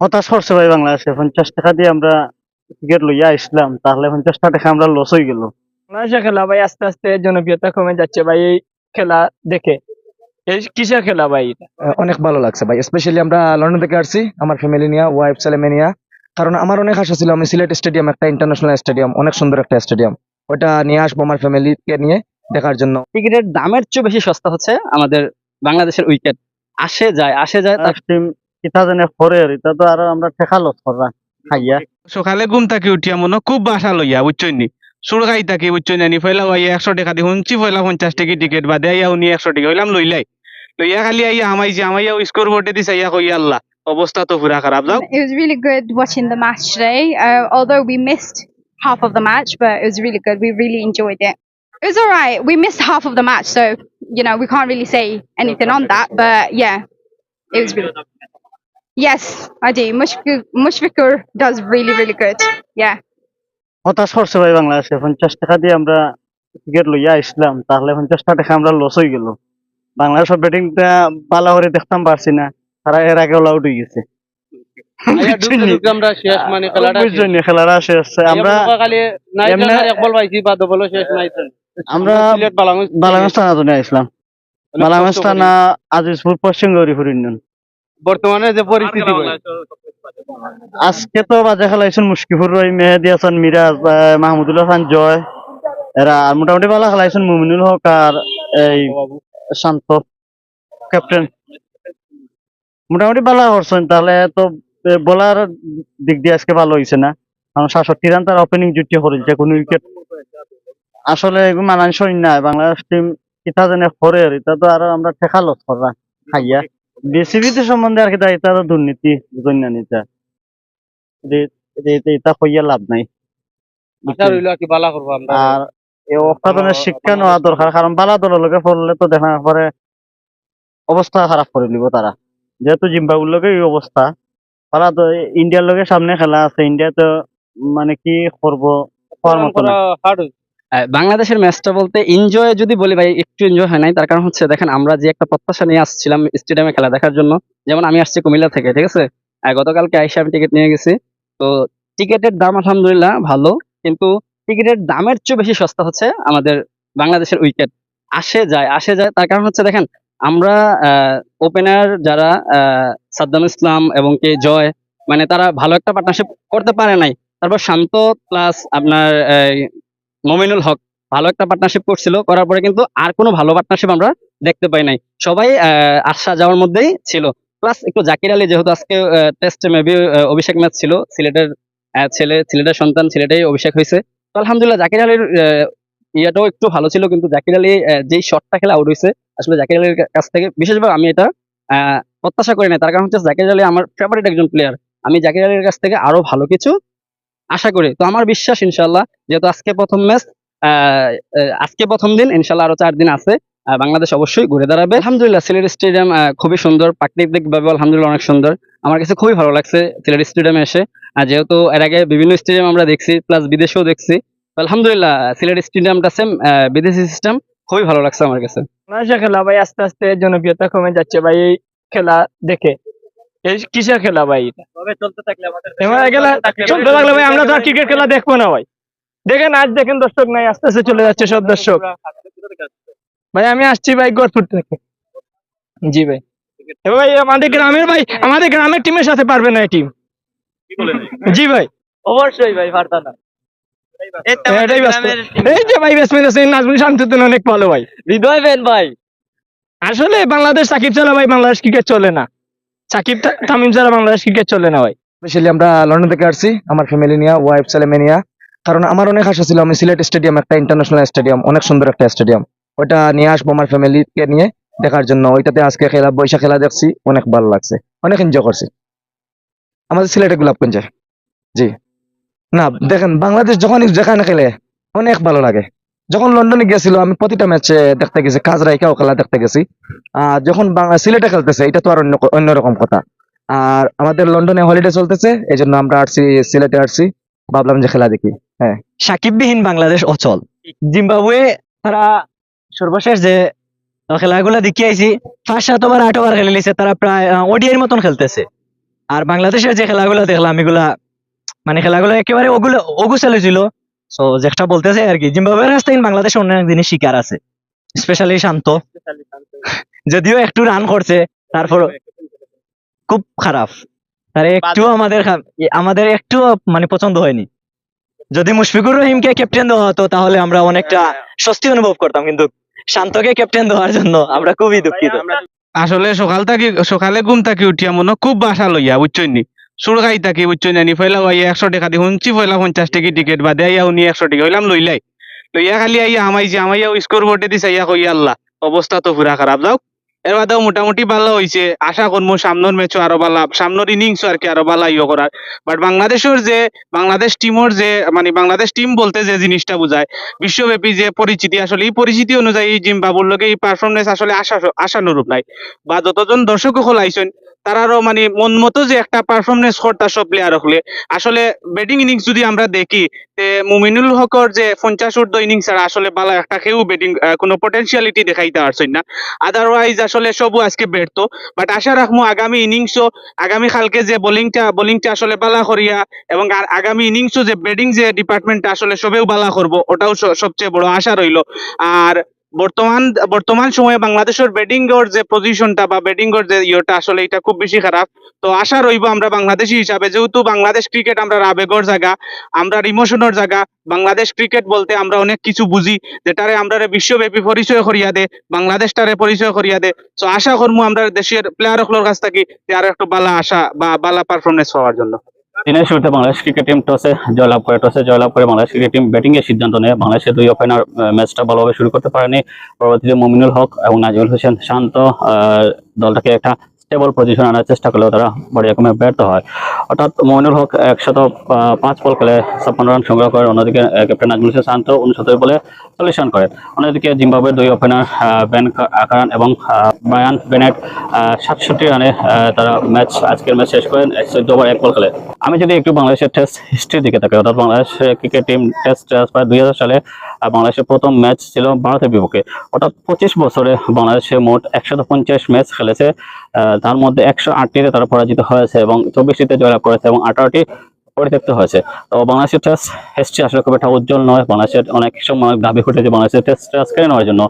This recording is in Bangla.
হতাশ করছে ভাই বাংলাদেশে। পঞ্চাশ টাকা দিয়ে আমরা টিকিট লইয়া আসলাম তাহলে পঞ্চাশ টাকা আমরা লস হয়ে গেল। বাংলাদেশে খেলা ভাই আস্তে আস্তে জনপ্রিয়তা কমে যাচ্ছে ভাই এই খেলা দেখে। এই কিসের খেলা ভাই অনেক ভালো লাগছে ভাই স্পেশালি আমরা লন্ডন থেকে আসছি আমার ফ্যামিলি নিয়ে ওয়াইফ ছেলে মেয়ে নিয়ে কারণ আমার অনেক আশা ছিল আমি সিলেট স্টেডিয়াম একটা ইন্টারন্যাশনাল স্টেডিয়াম অনেক সুন্দর একটা স্টেডিয়াম ওটা নিয়ে আসব আমার ফ্যামিলিকে নিয়ে দেখার জন্য। টিকিটের দামের চেয়ে বেশি সস্তা হচ্ছে আমাদের বাংলাদেশের উইকেট আসে যায় আসে যায় তার টিম কিতা জানে ফরের এটা তো আরো আমরা ঠেকা লস করা খাইয়া সকালে ঘুম থাকি উঠিয়া মনে খুব বাসা লইয়া বুঝছই নি সুর খাই থাকি বুঝছই না নি ফেলা আইয়া একশো টাকা দি শুনছি ফেলা পঞ্চাশ টাকা টিকিট বাদে আইয়া উনি একশো টাকা হইলাম লইলাই লইয়া খালি আইয়া আমাইছি আমাইয়া স্কোর বোর্ডে দিছে আইয়া কই আল্লাহ অবস্থা তো পুরা খারাপ যাও It was really good watching the match today. Uh, although we missed half of the match, but it was really good. We really enjoyed it. It was all right. We missed half of the match, so you know we can't really say anything on that. But yeah, it was really. Yes, I do. Mushfiqur does really, really good. Yeah. হতাশ করছে ভাই বাংলাদেশে। পঞ্চাশ টাকা দিয়ে আমরা টিকিট লইয়া আসলাম তাহলে পঞ্চাশ টাকা আমরা লস হয়ে গেল। বাংলাদেশের ব্যাটিংটা ভালো করে দেখতাম পারছি না তারা এর আগে আউট হয়ে গেছে। মানে খেলাটা শেষ। আমরা আমরা তো আসলাম। আজিজপুর পশ্চিম গৌরীপুর ইউনিয়ন। বর্তমানে যে পরিস্থিতি আজকে তো বাজে খেলাইছেন মুশকিফুর রহিম মেহেদি হাসান মিরাজ আহ, মাহমুদুল হাসান জয়। এরা আর মোটামুটি ভালো খেলাইছেন মুমিনুল হক আর এই শান্ত ক্যাপ্টেন। মোটামুটি ভালো করছেন তাহলে তো বলার দিক দিয়ে আজকে ভালো হয়েছে না? কারণ সাতষট্টি রান তার ওপেনিং জুটি করেছে কোন উইকেট আসলে এগুলো মানানসই না বাংলাদেশ টিম কিতা জানে ফরের এটা তো আরও আমরা ঠেকা লস করা খাইয়া। বিসিবিতে সম্বন্ধে আর কি এটা তো দুর্নীতি বুঝলেন না এটা কইয়া লাভ নাই। আর আমরা। আর অকাদনের শিক্ষা নেওয়া দরকার কারণ বালা দলের লগে পড়লে তো দেখা পরে অবস্থা খারাপ করে দিব তারা। যেহেতু জিম্বাবুর লগে এই অবস্থা তারা তো ইন্ডিয়ার লগে সামনে খেলা আছে ইন্ডিয়া তো মানে কি করব বাংলাদেশের ম্যাচটা বলতে এনজয় যদি বলি ভাই, একটু এনজয় হয় নাই। তার কারণ হচ্ছে, দেখেন, আমরা যে একটা প্রত্যাশা নিয়ে আসছিলাম স্টেডিয়ামে খেলা দেখার জন্য, যেমন আমি আসছি কুমিল্লা থেকে, ঠিক আছে? গতকালকে আইসা আমি টিকিট নিয়ে গেছি। তো টিকিটের দাম আলহামদুলিল্লাহ ভালো, কিন্তু টিকিটের দামের চেয়ে বেশি সস্তা হচ্ছে আমাদের বাংলাদেশের উইকেট আসে যায় আসে যায়, তার কারণ হচ্ছে, দেখেন, আমরা ওপেনার যারা সাদ্দাম ইসলাম এবং কে জয় মানে তারা ভালো একটা পার্টনারশিপ করতে পারে নাই। তারপর শান্ত প্লাস আপনার মমিনুল হক ভালো একটা পার্টনারশিপ করছিল, করার পরে কিন্তু আর কোনো ভালো পার্টনারশিপ আমরা দেখতে পাই নাই। সবাই আসা যাওয়ার মধ্যেই ছিল। প্লাস একটু জাকির আলী যেহেতু আজকে টেস্ট মেবি অভিষেক ম্যাচ ছিল, সিলেটের ছেলে, সিলেটের সন্তান সিলেটেই অভিষেক হয়েছে। তো আলহামদুলিল্লাহ জাকির আলীর ইয়েটাও একটু ভালো ছিল, কিন্তু জাকির আলী যেই শটটা খেলা আউট হয়েছে, আসলে জাকির আলীর কাছ থেকে বিশেষভাবে আমি এটা প্রত্যাশা করি না তার কারণ হচ্ছে জাকির আলী আমার ফেভারিট একজন প্লেয়ার আমি জাকির আলীর কাছ থেকে আরও ভালো কিছু আশা করি, তো আমার বিশ্বাস ইনশাল্লাহ যেহেতু আজকে প্রথম ম্যাচ আজকে প্রথম দিন ইনশাল্লাহ আরও চার দিন আছে বাংলাদেশ অবশ্যই ঘুরে দাঁড়াবে। আলহামদুলিল্লাহ, সিলেট স্টেডিয়াম খুবই সুন্দর, প্রাকৃতিক ভাবে আলহামদুলিল্লাহ অনেক সুন্দর। আমার কাছে খুবই ভালো লাগছে সিলেট স্টেডিয়ামে এসে। আর যেহেতু এর আগে বিভিন্ন স্টেডিয়াম আমরা দেখছি প্লাস বিদেশেও দেখছি আলহামদুলিল্লাহ, সিলেট স্টেডিয়ামটা সেম বিদেশি সিস্টেম খুবই ভালো লাগছে আমার কাছে। খেলা ভাই, আস্তে আস্তে জনপ্রিয়তা কমে যাচ্ছে ভাই, এই খেলা দেখে। এই কিসের খেলা ভাই চলতে থাকলে আমাদের এবার চলতে ভাই আমরা তো আর ক্রিকেট খেলা দেখব না ভাই। দেখেন আজ দেখেন দর্শক নাই আস্তে আস্তে চলে যাচ্ছে সব দর্শক। ভাই আমি আসছি ভাই গড়ফুট থেকে। জি ভাই। ভাই আমাদের গ্রামের ভাই আমাদের গ্রামের টিমের সাথে পারবে না এই টিম জি ভাই। অবশ্যই ভাই পারতা না। এই যে ভাই ব্যাটসম্যান আছেন নাজমুল শামসুদ্দিন অনেক ভালো ভাই। হৃদয় বেন ভাই। আসলে বাংলাদেশ সাকিব ছাড়া ভাই বাংলাদেশ ক্রিকেট চলে না। সাকিব তামিম ছাড়া বাংলাদেশ ক্রিকেট চলে না ভাই। স্পেশালি আমরা লন্ডন থেকে আসছি, আমার ফ্যামিলি নিয়ে ওয়াইফ ছেলে নিয়ে কারণ আমার অনেক আশা ছিল, আমি সিলেট স্টেডিয়াম একটা ইন্টারন্যাশনাল স্টেডিয়াম অনেক সুন্দর একটা স্টেডিয়াম ওটা নিয়ে আসব আমার ফ্যামিলিকে নিয়ে, দেখার জন্য। ওইটাতে আজকে খেলা বৈশা খেলা দেখছি, অনেক ভালো লাগছে, অনেক এনজয় করছি। আমাদের সিলেটে গোলাপগঞ্জে জি। না, দেখেন, বাংলাদেশ যখন যেখানে খেলে, অনেক ভালো লাগে। যখন লন্ডনে গেছিল আমি প্রতিটা ম্যাচে দেখতে গেছি কাজরাইকাও খেলা দেখতে গেছি। আহ যখন বাংলা সিলেটে খেলতেছে, এটা তো আর অন্য অন্যরকম কথা। আর আমাদের লন্ডনে হলিডে চলতেছে এই জন্য আমরা আসছি সিলেটে আসছি ভাবলাম যে খেলা দেখি। হ্যাঁ। সাকিববিহীন বাংলাদেশ অচল। জিম্বাবুয়ে তারা সর্বশেষ যে খেলাগুলো দেখি আইছি ফার্স্ট সাত ওভার আট ওভার খেলে নিছে, তারা প্রায় ওডিআইয়ের মতন খেলতেছে। আর বাংলাদেশের যে খেলাগুলো দেখলাম, এগুলা মানে খেলাগুলো একেবারে ওগুলো অগুচালো ছিল। সো যেটা বলতেছে আর কি জিম্বাবুয়ের কাছ থেকে বাংলাদেশ অনেক জিনিস শিকার আছে। স্পেশালি শান্ত। যদিও একটু রান করছে তারপর খুব খারাপ। তার একটু আমাদের আমাদের একটু মানে পছন্দ হয়নি। যদি মুশফিকুর রহিমকে ক্যাপ্টেন দেওয়া হতো তাহলে আমরা অনেকটা স্বস্তি অনুভব করতাম কিন্তু শান্তকে ক্যাপ্টেন দেওয়ার জন্য আমরা খুবই দুঃখিত। আসলে সকাল থাকি সকালে ঘুম থাকি উঠিয়া মনে খুব বাসা লইয়া বুঝছই সুরগাই থাকি বুঝছই না নি? ফেলা আইয়া একশো টাকা দি শুনছি ফেলা পঞ্চাশ টাকা টিকিট বাদে আইয়া উনি একশো টাকা হইলাম লইলাই। লইয়া খালি আইয়া আমাইছি আমাইয়া স্কোর বোর্ডে দিছে, আইয়া কই, আল্লাহ, অবস্থা তো পুরা খারাপ, যাও। এর বাদেও মোটামুটি ভালো হইছে। আশা করব সামনের ম্যাচও আরও ভালো সামনের ইনিংসও আর কি আরও ভালো ইয়ে করার। বাট বাংলাদেশের যে, বাংলাদেশ টিমর যে মানে বাংলাদেশ টিম বলতে যে জিনিসটা বোঝায়, বিশ্বব্যাপী যে পরিচিতি, আসলে এই পরিচিতি অনুযায়ী জিম্বাবুর লগে এই পারফরমেন্স আসলে আশা আশানুরূপ নাই। বা যতজন দর্শক সকল আইসেন তারারও মানে মন মতো যে একটা পারফরমেন্স করতা সব প্লেয়ার হলে। আসলে ব্যাটিং ইনিংস যদি আমরা দেখি, তে মুমিনুল হকর যে পঞ্চাশ ঊর্ধ্ব ইনিংস ছাড়া আসলে ভালো একটা কেউ ব্যাটিং কোনো পটেনশিয়ালিটি দেখাইতে পারছেন না। আদারওয়াইজ আসলে সবও আজকে ব্যর্থ। বাট আশা রাখব আগামী ইনিংসও আগামী কালকে যে বোলিংটা বোলিংটা আসলে বালা করিয়া এবং আর আগামী ইনিংসও যে ব্যাটিং যে ডিপার্টমেন্টটা আসলে সবেও বালা করব, ওটাও সবচেয়ে বড় আশা রইল। আর বর্তমান বর্তমান সময়ে বাংলাদেশের ব্যাটিং এর যে পজিশনটা বা ব্যাটিং এর যে ইয়েটা আসলে এটা খুব বেশি খারাপ। তো আশা রইব আমরা বাংলাদেশি হিসাবে, যেহেতু বাংলাদেশ ক্রিকেট আমরা আবেগর জায়গা, আমরা ইমোশনের জায়গা, বাংলাদেশ ক্রিকেট বলতে আমরা অনেক কিছু বুঝি, যেটারে আমরা বিশ্বব্যাপী পরিচয় করিয়া দে, বাংলাদেশটারে পরিচয় করিয়া দে। তো আশা করব আমরা দেশের প্লেয়ার কাছ থেকে আরও একটু বালা আশা বা বালা পারফরমেন্স হওয়ার জন্য। দিনের শুরুতে বাংলাদেশ ক্রিকেট টিম টসে জয়লাভ করে টসে জয়লাভ করে বাংলাদেশ ক্রিকেট টিম ব্যাটিং এর সিদ্ধান্ত নেয়। বাংলাদেশের দুই ওপেনার ম্যাচটা ভালোভাবে শুরু করতে পারেনি। পরবর্তীতে মমিনুল হক এবং নাজিমুল হোসেন শান্ত দলটাকে একটা স্টেবল পজিশন আনার চেষ্টা করলেও তারা বড় রকমের ব্যর্থ হয়। অর্থাৎ মমিনুল হক একশত পাঁচ বল খেলে ছাপ্পান্ন রান সংগ্রহ করেন অন্যদিকে ক্যাপ্টেন নাজমুল হোসেন শান্ত উনসত্তর বলে চল্লিশ রান করেন অন্যদিকে জিম্বাবুয়ের দুই ওপেনার বেন আকারান এবং আহ, ব্রায়ান বেনেট সাতষট্টি রানে তারা ম্যাচ আজকের ম্যাচ শেষ করেন চোদ্দ ওভার এক বল খেলে। আমি যদি একটু বাংলাদেশের টেস্ট হিস্ট্রির দিকে থাকি অর্থাৎ বাংলাদেশ ক্রিকেট টিম টেস্ট প্রায় দুই হাজার সালে বাংলাদেশের প্রথম ম্যাচ ছিল ভারতের বিপক্ষে। অর্থাৎ পঁচিশ বছরে বাংলাদেশে মোট একশত পঞ্চাশ ম্যাচ খেলেছে তার মধ্যে একশো আটটিতে তারা পরাজিত হয়েছে এবং চব্বিশটিতে জয়লাভ করেছে এবং আঠারোটি পরিত্যক্ত হয়েছে। তো বাংলাদেশের টেস্ট হিস্ট্রি আসলে খুব একটা উজ্জ্বল নয়। বাংলাদেশের অনেক সময় দাবি ঘটেছে বাংলাদেশের টেস্ট টেস্ট কেড়ে নেওয়ার জন্য।